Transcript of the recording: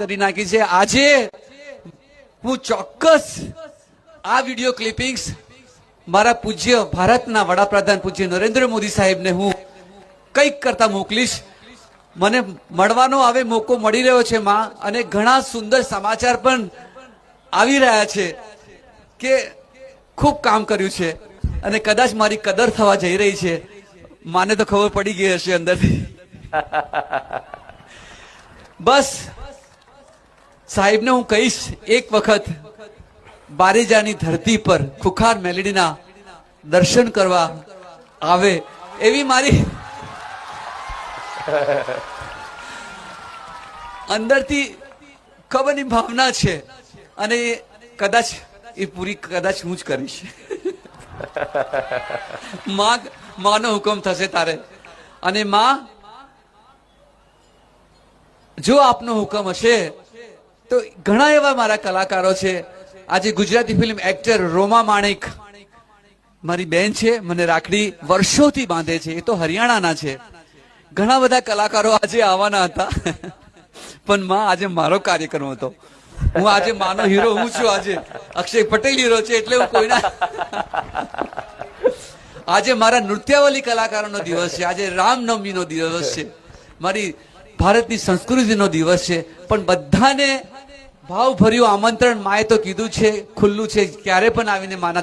કરી નાખી છે. આજે હું ચોક્કસ આ વીડિયો ક્લિપિંગ્સ મારા પૂજ્ય ભારતના વડાપ્રધાન પૂજ્ય નરેન્દ્ર મોદી સાહેબને હું કંઈક કરતા મોકલીશ. મને મળવાનો હવે મોકો મળી રહ્યો છે માં અને ઘણા સુંદર સમાચાર પણ આવી રહ્યા છે કે ખૂબ કામ કર્યું છે અને કદાચ મારી કદર થવા જઈ રહી છે. માને તો ખબર પડી ગઈ હશે અંદરથી. બસ સાહેબને હું કહીશ, એક વખત બારેજાની ધરતી પર ખુખાર મેલેડીના દર્શન કરવા આવે એવી મારી અંદરથી ખબરની ભાવના છે અને કદાચ એ પૂરી કદાચ હું જ કરીશ. માં માનો હુકમ થશે તારે. અને માં, જો આપનો હુકમ હશે તો ઘણા એવા મારા કલાકારો છે. આજે ગુજરાતી ફિલ્મ એક્ટર રોમા માણેક મારી બેન છે, મને રાખડી વર્ષોથી બાંધે છે. એ તો હરિયાણાના છે. ઘણા બધા કલાકારો આજે આવવાના હતા. પણ માં આજે મારો કાર્યક્રમ હતો. હું આજે માનો હીરો હું છું આજે. અક્ષય પટેલ હીરો છે એટલે હું કોઈના આજે મારા નૃત્યાવલી કલાકારોનો દિવસ છે. આજે રામનવમીનો દિવસ છે. મારી ભારતની સંસ્કૃતિનો દિવસ છે, પણ બધાને ભાવભર્યું આમંત્રણ માએ તો કીધું છે, ખુલ્લું છે, ક્યારે પણ આવીને માના